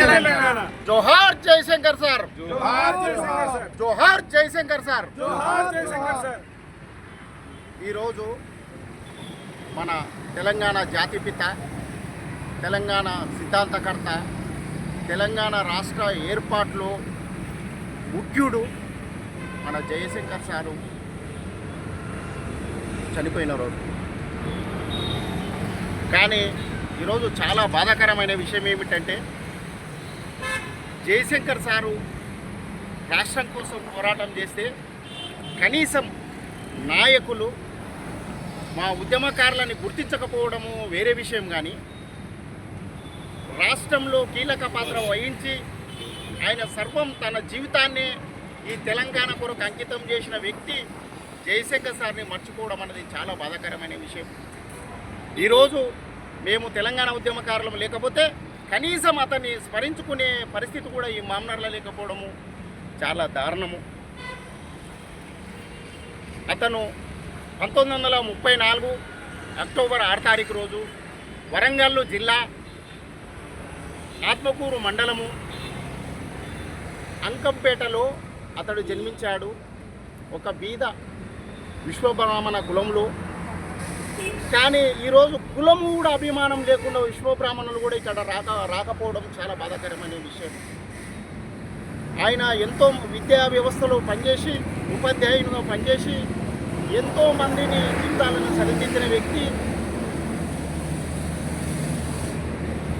తెలంగాణ. జోహార్ జయశంకర్ సార్. జోహార్ జయశంకర్ సార్. జోహార్ జయశంకర్ సార్. జోహార్ జయశంకర్ సార్. ఈరోజు మన తెలంగాణ జాతిపిత తెలంగాణ సిద్ధాంతకర్త తెలంగాణ రాష్ట్ర ఏర్పాటులో ముఖ్యుడు మన జయశంకర్ సారు చనిపోయిన రోజు. కానీ ఈరోజు చాలా బాధాకరమైన విషయం ఏమిటంటే జయశంకర్ సారు రాష్ట్రం కోసం పోరాటం చేస్తే కనీసం నాయకులు మా ఉద్యమకారులని గుర్తించకపోవడము వేరే విషయం కానీ రాష్ట్రంలో కీలక పాత్ర వహించి ఆయన సర్వం తన జీవితాన్ని ఈ తెలంగాణ కొరకు అంకితం చేసిన వ్యక్తి జయశంకర్ సార్ని మర్చిపోవడం అనేది చాలా బాధాకరమైన విషయం. ఈరోజు మేము తెలంగాణ ఉద్యమకారులం లేకపోతే కనీసం అతన్ని స్మరించుకునే పరిస్థితి కూడా ఈ మామనర్లో లేకపోవడము చాలా దారుణము. అతను పంతొమ్మిది వందల ముప్పై నాలుగు అక్టోబర్ ఆరు తారీఖు రోజు వరంగల్ జిల్లా ఆత్మకూరు మండలము అంకంపేటలో అతడు జన్మించాడు. ఒక బీద విశ్వబ్రాహ్మణ కులంలో కానీ ఈరోజు కులము కూడా అభిమానం లేకుండా విశ్వబ్రాహ్మణులు కూడా ఇక్కడ రాక రాకపోవడం చాలా బాధాకరమైన విషయం. ఆయన ఎంతో విద్యా వ్యవస్థలో పనిచేసి ఉపాధ్యాయునిగా పనిచేసి ఎంతో మందిని జీవితాలను సరిదిద్దిన వ్యక్తి.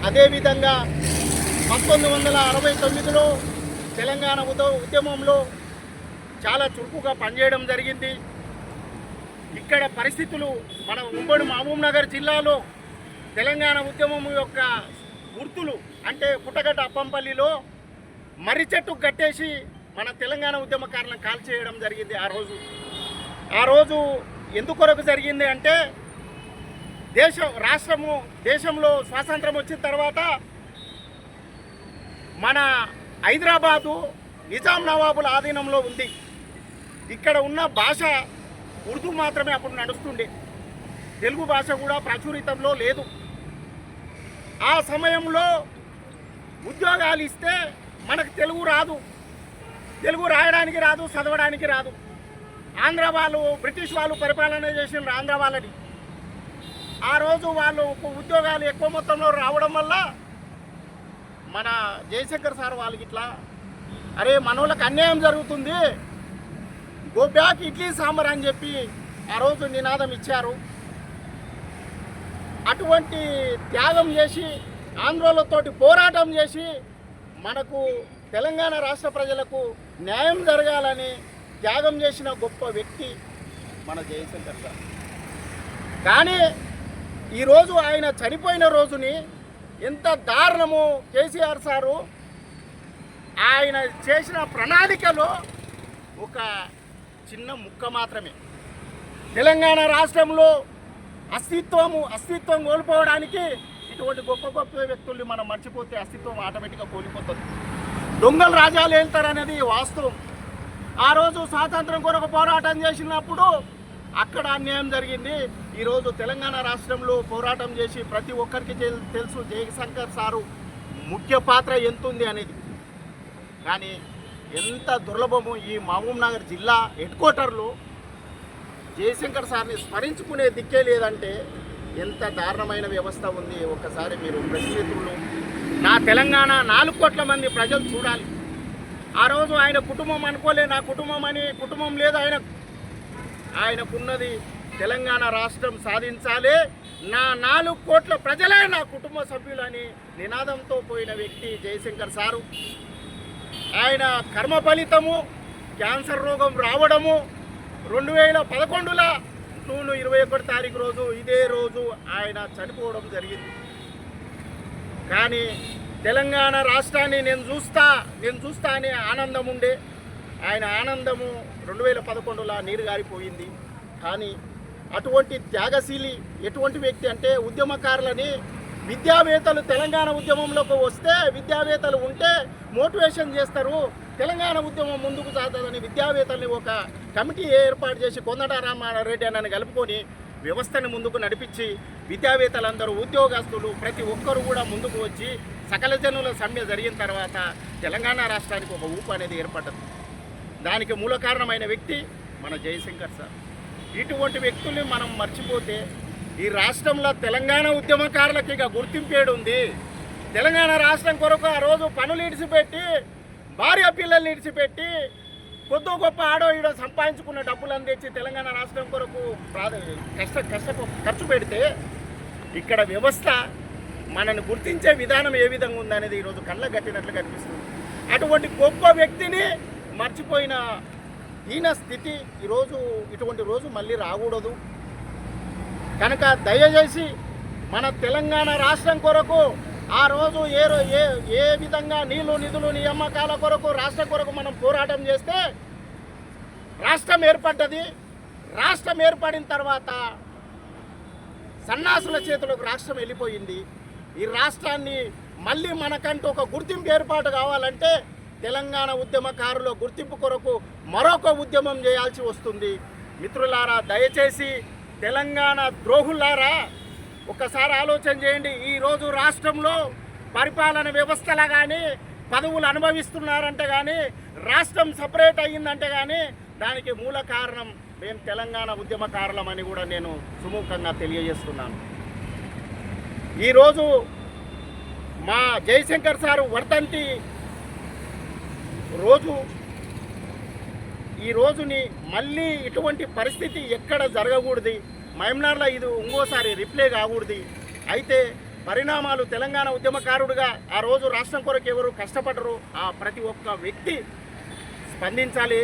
అదేవిధంగా పంతొమ్మిది వందల అరవై తొమ్మిదిలో తెలంగాణ ఉద ఉద్యమంలో చాలా చురుకుగా పనిచేయడం జరిగింది. ఇక్కడ పరిస్థితులు మన ఉమ్మడి మహబూబ్ నగర్ జిల్లాలో తెలంగాణ ఉద్యమం యొక్క గుర్తులు అంటే పుట్టగడ్డ అప్పంపల్లిలో మర్రి చెట్టు కట్టేసి మన తెలంగాణ ఉద్యమకారులను కాల్ చేయడం జరిగింది ఆ రోజు. ఆ రోజు ఎందుకొరకు జరిగింది అంటే దేశం రాష్ట్రము దేశంలో స్వాతంత్రం వచ్చిన తర్వాత మన హైదరాబాదు నిజాం నవాబుల ఆధీనంలో ఉంది. ఇక్కడ ఉన్న భాష ఉర్దూ మాత్రమే అప్పుడు నడుస్తుండే. తెలుగు భాష కూడా ప్రచురితంలో లేదు. ఆ సమయంలో ఉద్యోగాలు ఇస్తే మనకు తెలుగు రాదు. తెలుగు రాయడానికి రాదు చదవడానికి రాదు. ఆంధ్ర వాళ్ళు బ్రిటిష్ వాళ్ళు పరిపాలన చేసిన ఆంధ్ర వాళ్ళని. ఆ రోజు వాళ్ళు ఉద్యోగాలు ఎక్కువ మొత్తంలో రావడం వల్ల మన జయశంకర్ సార్ వాళ్ళకి ఇట్లా అరే మనోళ్ళకి అన్యాయం జరుగుతుంది. గో బ్యాక్ ఇడ్లీ సాంబార్ అని చెప్పి ఆ రోజు నినాదం ఇచ్చారు. అటువంటి త్యాగం చేసి ఆంధ్రోలతోటి పోరాటం చేసి మనకు తెలంగాణ రాష్ట్ర ప్రజలకు న్యాయం జరగాలని త్యాగం చేసిన గొప్ప వ్యక్తి మన జయశంకర్ సార్. కానీ ఈరోజు ఆయన చనిపోయిన రోజుని ఎంత దారుణము కేసీఆర్ సారు. ఆయన చేసిన ప్రణాళికలో ఒక చిన్న ముక్క మాత్రమే. తెలంగాణ రాష్ట్రంలో అస్తిత్వము అస్తిత్వం కోల్పోవడానికి ఇటువంటి గొప్ప గొప్ప వ్యక్తుల్ని మనం మర్చిపోతే అస్తిత్వం ఆటోమేటిక్గా కోల్పోతుంది. దొంగలు రాజాలు వెళ్తారనేది వాస్తవం. ఆ రోజు స్వాతంత్రం కొరకు పోరాటం చేసినప్పుడు అక్కడ అన్యాయం జరిగింది. ఈరోజు తెలంగాణ రాష్ట్రంలో పోరాటం చేసి ప్రతి ఒక్కరికి తెలుసు జయశంకర్ సారు ముఖ్య పాత్ర ఎంత ఉంది అనేది. కానీ ఎంత దుర్లభము ఈ మహబూబ్ నగర్ జిల్లా హెడ్ క్వార్టర్లో జయశంకర్ సార్ని స్మరించుకునే దిక్కే లేదంటే ఎంత దారుణమైన వ్యవస్థ ఉంది. ఒక్కసారి మీరు ప్రతినిధులు నా తెలంగాణ నాలుగు కోట్ల మంది ప్రజలు చూడాలి. ఆ రోజు ఆయన కుటుంబం అనుకోలే నా కుటుంబం అని కుటుంబం లేదు. ఆయన ఆయనకున్నది తెలంగాణ రాష్ట్రం సాధించాలి. నా నాలుగు కోట్ల ప్రజలే నా కుటుంబ సభ్యులని నినాదంతో పోయిన వ్యక్తి జయశంకర్ సారు. ఆయన కర్మ ఫలితము క్యాన్సర్ రోగం రావడము రెండు వేల పదకొండులో జూన్ ఇరవై ఒకటి తారీఖు రోజు ఇదే రోజు ఆయన చనిపోవడం జరిగింది. కానీ తెలంగాణ రాష్ట్రాన్ని నేను చూస్తా నేను చూస్తా అనే ఆనందం ఉండే. ఆయన ఆనందము రెండు వేల పదకొండులో నీరు గారిపోయింది. కానీ అటువంటి త్యాగశీలి ఎటువంటి వ్యక్తి అంటే ఉద్యమకారులని విద్యావేత్తలు తెలంగాణ ఉద్యమంలోకి వస్తే విద్యావేత్తలు ఉంటే మోటివేషన్ చేస్తారు. తెలంగాణ ఉద్యమం ముందుకు సాగుతుందని విద్యావేత్తల్ని ఒక కమిటీ ఏర్పాటు చేసి కొందట రామారెడ్డి అన్నని కలుపుకొని వ్యవస్థను ముందుకు నడిపించి విద్యావేత్తలందరూ ఉద్యోగస్తులు ప్రతి ఒక్కరు కూడా ముందుకు వచ్చి సకల జనుల సమ్మె జరిగిన తర్వాత తెలంగాణ రాష్ట్రానికి ఒక ఊపు అనేది ఏర్పడ్డది. దానికి మూల కారణమైన వ్యక్తి మన జయశంకర్ సార్. ఇటువంటి వ్యక్తుల్ని మనం మర్చిపోతే ఈ రాష్ట్రంలో తెలంగాణ ఉద్యమకారులకి ఇక గుర్తింపేడు ఉంది. తెలంగాణ రాష్ట్రం కొరకు ఆ రోజు పనులు ఇడిచిపెట్టి భార్య పిల్లల్ని ఇడిచిపెట్టి కొద్ది గొప్ప ఆడో ఈడో సంపాదించుకున్న డబ్బులు అందించి తెలంగాణ రాష్ట్రం కొరకు కష్ట కష్ట ఖర్చు పెడితే ఇక్కడ వ్యవస్థ మనని గుర్తించే విధానం ఏ విధంగా ఉందనేది ఈరోజు కళ్ళ కట్టినట్లు కనిపిస్తుంది. అటువంటి గొప్ప వ్యక్తిని మర్చిపోయిన ఈయన స్థితి ఈరోజు ఇటువంటి రోజు మళ్ళీ రాకూడదు. కనుక దయచేసి మన తెలంగాణ రాష్ట్రం కొరకు ఆ రోజు ఏ ఏ ఏ విధంగా నీళ్ళు నిధులు నియామకాల కొరకు రాష్ట్రం కొరకు మనం పోరాటం చేస్తే రాష్ట్రం ఏర్పడ్డది. రాష్ట్రం ఏర్పడిన తర్వాత సన్నాసుల చేతులకు రాష్ట్రం వెళ్ళిపోయింది. ఈ రాష్ట్రాన్ని మళ్ళీ మనకంటూ ఒక గుర్తింపు ఏర్పాటు కావాలంటే తెలంగాణ ఉద్యమకారుల గుర్తింపు కొరకు మరొక ఉద్యమం చేయాల్సి వస్తుంది. మిత్రులారా దయచేసి తెలంగాణ ద్రోహులారా ఒకసారి ఆలోచన చేయండి. ఈరోజు రాష్ట్రంలో పరిపాలన వ్యవస్థలా కానీ పదవులు అనుభవిస్తున్నారంటే కానీ రాష్ట్రం సపరేట్ అయ్యిందంటే కానీ దానికి మూల కారణం మేము తెలంగాణ ఉద్యమకారులమని కూడా నేను సుముఖంగా తెలియజేస్తున్నాను. ఈరోజు మా జయశంకర్ సారు వర్ధంతి రోజు ఈ రోజుని మళ్ళీ ఇటువంటి పరిస్థితి ఎక్కడ జరగకూడదు. మయమ్నార్లో ఇది ఇంకోసారి రిప్లే కాకూడదు. అయితే పరిణామాలు తెలంగాణ ఉద్యమకారుడిగా ఆ రోజు రాష్ట్రం కొరకు ఎవరు కష్టపడరు ఆ ప్రతి ఒక్క వ్యక్తి స్పందించాలి.